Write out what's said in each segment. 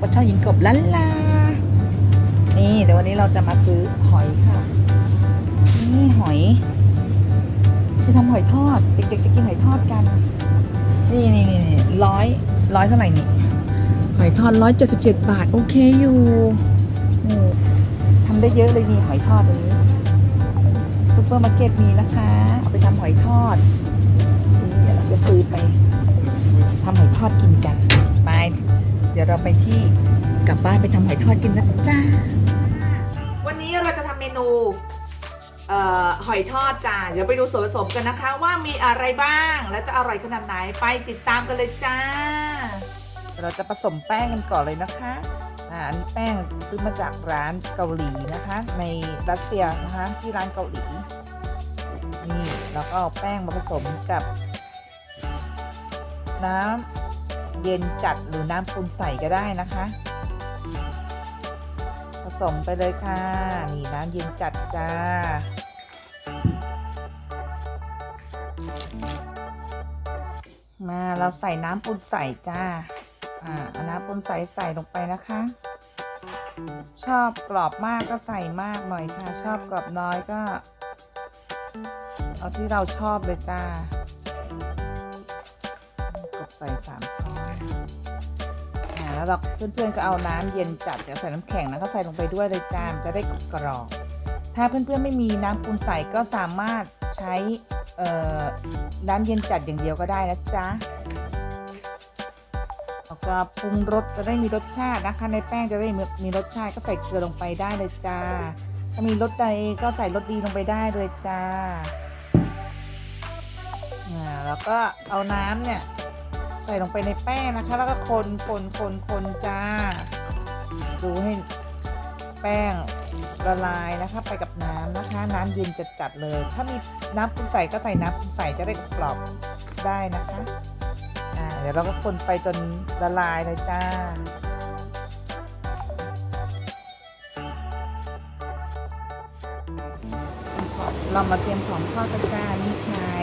ปลาช่อนหญิงกบลันลา นี่เดี๋ยววันนี้เราจะมาซื้อหอยค่ะ นี่หอยจะทำหอยทอด เด็กๆจะกินหอยทอดกัน นี่นี่นี่นี่ร้อยร้อยเท่าไหร่นี่ หอยทอดร้อยเจ็ดสิบเจ็ดบาท โอเคอยู่นี่ทำได้เยอะเลยนี่หอยทอดนี้ซุปเปอร์มาร์เก็ตมีนะคะ เอาไปทำหอยทอดนี่เดี๋ยวเราจะซื้อไปทำหอยทอดกินกันไปเดี๋ยวเราไปที่กลับบ้านไปทำหอยทอดกินนะจ้า วันนี้เราจะทำเมนูเอ่อหอยทอดจ้า เดี๋ยวไปดูส่วนผสมกันนะคะ ว่ามีอะไรบ้างและจะอร่อยขนาดไหนไปติดตามกันเลยจ้า เราจะผสมแป้งกันก่อนเลยนะคะอ่าอันนี้แป้งซื้อมาจากร้านเกาหลีนะคะ ในรัสเซียนะคะที่ร้านเกาหลีนี่แล้วก็เอาแป้งมาผสมกับ น้ำ เย็นจัดหรือน้ำปูนใสก็ได้นะคะ ผสมไปเลยค่ะ นี่น้ำเย็นจัดจ้ามาเราใส่น้ำปูนใสจ้า อ่าน้ำปูนใสใส่ลงไปนะคะ ชอบกรอบมากก็ใส่มากหน่อยค่ะ ชอบกรอบน้อยก็ เอาที่เราชอบเลยจ้า ใส่สามช้อนแล้วเราเพื่อนๆก็เอาน้ำเย็นจัดเดี๋ยวใส่น้ำแข็งแล้วก็ใส่ลงไปด้วยเลยจ้านจะได้กรอบถ้าเพื่อนๆไม่มีน้ำปูนใส่ก็สามารถใช้น้ำเย็นจัดอย่างเดียวก็ได้นะจ๊ะแล้วก็ปรุงรสจะได้มีรสชาตินะคะในแป้งจะได้มีรสชาติก็ใส่เกลือลงไปได้เลยจ้าถ้ามีรสใดก็ใส่รสดีลงไปได้เลยจ้าแล้วก็เอาน้ำเนี่ย ส่ลงไปในแป้งนะคะ แล้วก็คนคนคนคนจ้าดูให้แป้งละลายนะคะไปกับน้ำนะคะ น้ำเย็นจัดๆเลย ถ้ามีน้ำปรุงใส่ก็ใส่น้ำปรุงใส่จะได้กรอบได้นะคะอ่าเดี๋ยวเราก็คนไปจนละลายเลยจ้าเรามาเตรียมของทอดกันจ้ามีไข่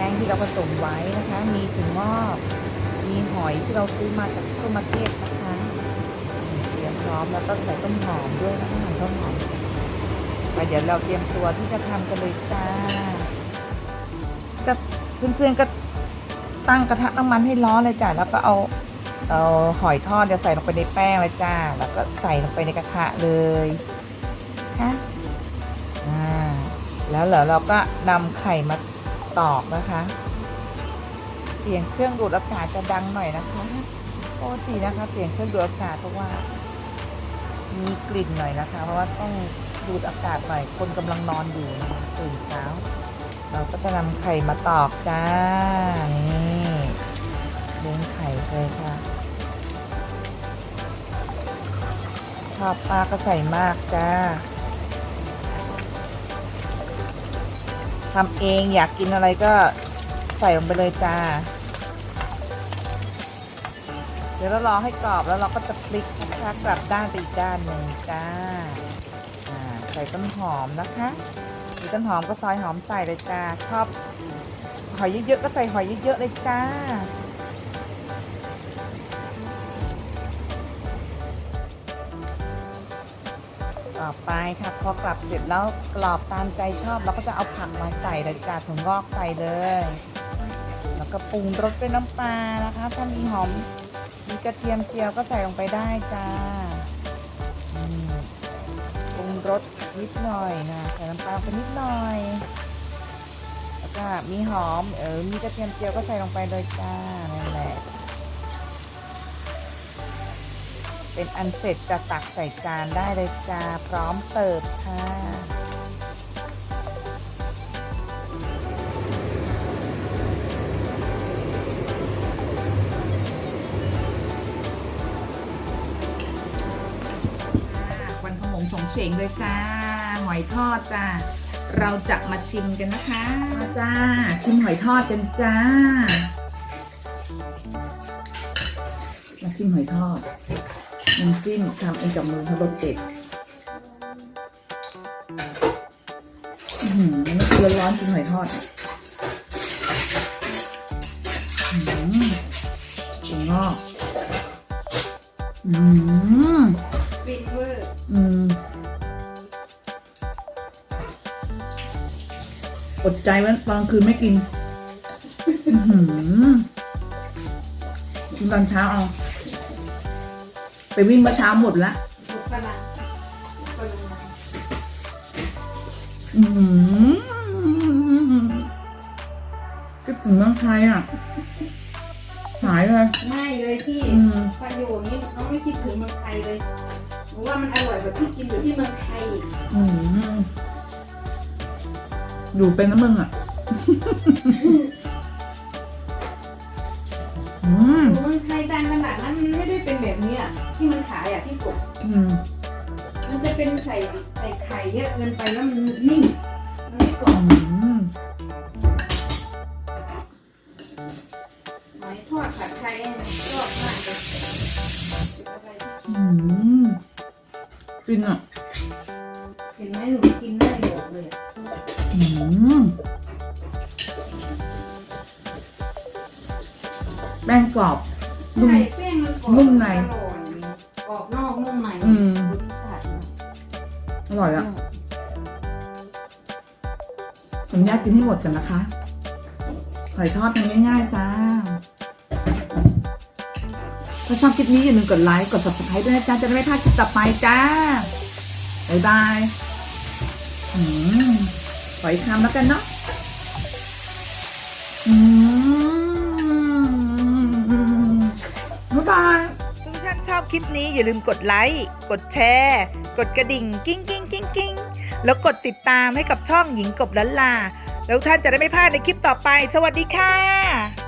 ป้งที่เราผสมไว้นะคะ มีถุงงอกมีหอยที่เราซื้อมาจากซุปเปอร์มาร์เก็ตนะคะเตรียมพร้อมแล้วก็ใส่ต้นหอมด้วยนะคะต้นหอมไปเดี๋ยวเราเตรียมตัวที่จะทำกันเลยจ้าก็เพื่อนๆก็ตั้งกระทะน้ำมันให้ร้อนเลยจ้ะแล้วก็เอาเอาหอยทอดเดี๋ยวใส่ลงไปในแป้งเลยจ้า แล้วก็ใส่ลงไปในกระทะเลยค่ะอ่าแล้วเหรอเราก็นำไข่มา ตอกนะคะ เสียงเครื่องดูดอากาศจะดังหน่อยนะคะโอ้จีนะคะ เสียงเครื่องดูดอากาศเพราะว่า มีกลิ่นหน่อยนะคะ เพราะว่าต้องดูดอากาศหน่อยคนกำลังนอนอยู่นะคะตื่นเช้า เราก็จะนำไข่มาตอกจ้านี่เลี้ยงไข่เลยค่ะชอบปลาก็ใส่มากจ้า ทำเองอยากกินอะไรก็ใส่ลงไปเลยจ้า เดี๋ยวเรารอให้กรอบแล้วเราก็จะพลิกนะคะกลับด้านไปอีกด้านหนึ่งจ้าอ่าใส่ต้นหอมนะคะมีต้นหอมก็ซอยหอมใส่เลยจ้าชอบหอยเยอะๆก็ใส่หอยเยอะๆเลยจ้า ต่อไปค่ะพอกลับเสร็จแล้วกรอบตามใจชอบเราก็จะเอาผักมาใส่เลยจ้าถั่วงอกใส่เลย แล้วก็ปรุงรสด้วยน้ำปลานะคะถ้ามีหอมมีกระเทียมเจียวก็ใส่ลงไปได้จ้าปรุงรสนิดหน่อยนะใส่น้ำปลาไปนิดหน่อย แล้วก็มีหอมเออมีกระเทียมเจียวก็ใส่ลงไปเลยจ้า เป็นอันเสร็จจะตักใส่จานได้เลยจ้าพร้อมเสิร์ฟค่ะวันขมงสงเฉงเลยจ้า หอยทอดจ้า เราจะมาชิมกันนะคะมาจ้า ชิมหอยทอดกันจ้า มาชิมหอยทอด น้ำจิ้มทำเองกับมือเขารสเด็ดอื้อหือนร้อนกินหอยทอดหือถั่วงอกอืมฟินเวอร์อืมอดใจไว้ตอนกลางคืนไม่กิน อื้อหือกินตอนเช้าเอา ไปวิ่งเมื่อเช้าหมดละบุกพลังคนลงมาอืมคิดถึงเมืองไทยอะ หายเลย ง่ายเลยพี่อืม ประโยชน์นี้น้องไม่คิดถึงเมืองไทยเลยหนูว่ามันอร่อยแบบที่กินอยู่ที่เมืองไทยอีกอืมอยู่เป็นนะมึงอะ อืมเมืองไทยตามตลาดนั้นมันไม่ได้เป็นแบบนี้อะที่มันขายอะที่กบอืมมันจะเป็นใส่ใส่ไข่เยอะเกินไปแล้วมันนิ่มมันไม่กรออืบมหอยทอดผัดไทยชอบมากเลยเป็นอะไรที่อืมฟินอะเห็นไหมหนูกินได้หมดเลยอะอืมแป้งกรอบนุ่มไข่แป้งมันกรอบนุ่มใน อร่อยกรอบนอกนุ่มในอืมรสชาติอร่อยอะผมอยากกินให้หมดกันนะคะหอยทอดทำง่ายๆจ้า ถ้าชอบคลิปนี้อย่าลืมกดไลค์ กด subscribe ด้วยนะจ๊ะจะได้ไม่พลาดคลิปต่อไปจ้า บ๊ายบายอืมขออีกคำแล้วกันเนาะอืม ชอบคลิปนี้อย่าลืมกดไลค์ กดแชร์ กดกระดิ่งกิ้งกิ้งกิ้งกิ้งแล้วกดติดตามให้กับช่องหญิงกบลันลา แล้วท่านจะได้ไม่พลาดในคลิปต่อไป สวัสดีค่ะ